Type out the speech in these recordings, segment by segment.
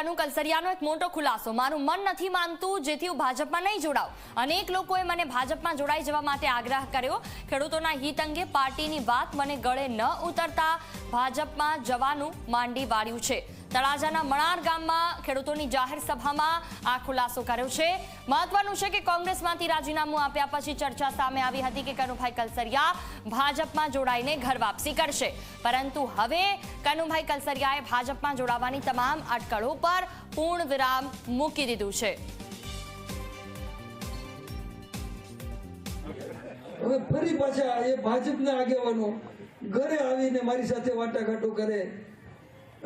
કનુ કલસરિયાનો એક મોટો ખુલાસો. મારું મન નથી માનતું, જેથી હું ભાજપમાં નહીં જોડાઉં. અનેક લોકોએ મને ભાજપમાં જોડાઈ જવા માટે આગ્રહ કર્યો. ખેડૂતોના હિત અંગે પાર્ટીની વાત મને ગળે ન ઉતરતા ભાજપમાં જવાનું માંડી વાળ્યું છે. તળાજાના મણાર ગામમાં ખેડૂતોની જાહેર સભામાં આ ખુલાસો કર્યો છે. મહત્વનું છે કે કોંગ્રેસમાંથી રાજીનામું આપ્યા પછી ચર્ચા સામે આવી હતી કે કનુભાઈ કલસરિયા ભાજપમાં જોડાઈને ઘર વાપસી કરશે. પરંતુ હવે કનુભાઈ કલસરિયાએ ભાજપમાં જોડાવાની તમામ અટકળો પર પૂર્ણ વિરામ મૂકી દીધું છે. હવે ફરી પાછા એ ભાજપના આગેવાનો ઘરે આવીને મારી સાથે વાટાઘાટો કરે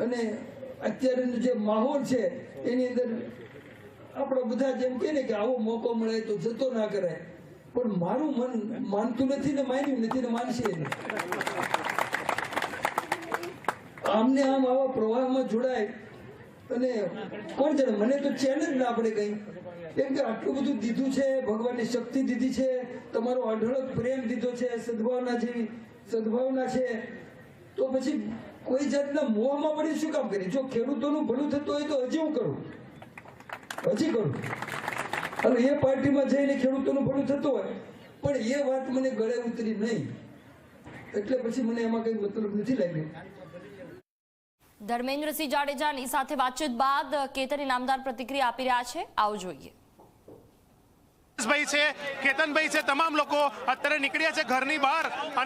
અને અત્યારનો જે માહોલ છે, એની અંદર આપણે બધા જેમ કહે કે આવો મોકો મળે તો જતો ના કરાય. પણ મારું મન માનતું નથી ને માન્યું નથી ને માનશે આમને આમ આવા પ્રવાહમાં જોડાય અને કોણ જાણે, મને તો ચેલેન્જ ના આપણે કઈ. કેમ કે આટલું બધું દીધું છે, ભગવાનની શક્તિ દીધી છે, તમારો અઢળક પ્રેમ દીધો છે, સદભાવના જેવી સદભાવના છે. તો પછી કોઈ જાતના મોહમાં પડી શું કામ કરી? જો ખેડૂતોનું ભલું થતું હોય તો હજી હું કરું? હજી કરું. અને એ પાર્ટીમાં જઈને ખેડૂતોનું ભલું થતું હોય પણ એ વાત મને ગળે ઉતરી નહીં. એટલે પછી મને એમાં કઈ મતલબ નથી લાગ્યો. ધર્મેન્દ્રસિંહ જાડેજાની સાથે વાતચીત બાદ કેતન ઇનામદાર પ્રતિક્રિયા આપી રહ્યા છે. આવો જોઈએ. ભાઈ છે કેતનભાઈ છે તમામ લોકો અત્યારે નીકળ્યા છે ઘરની બહાર અને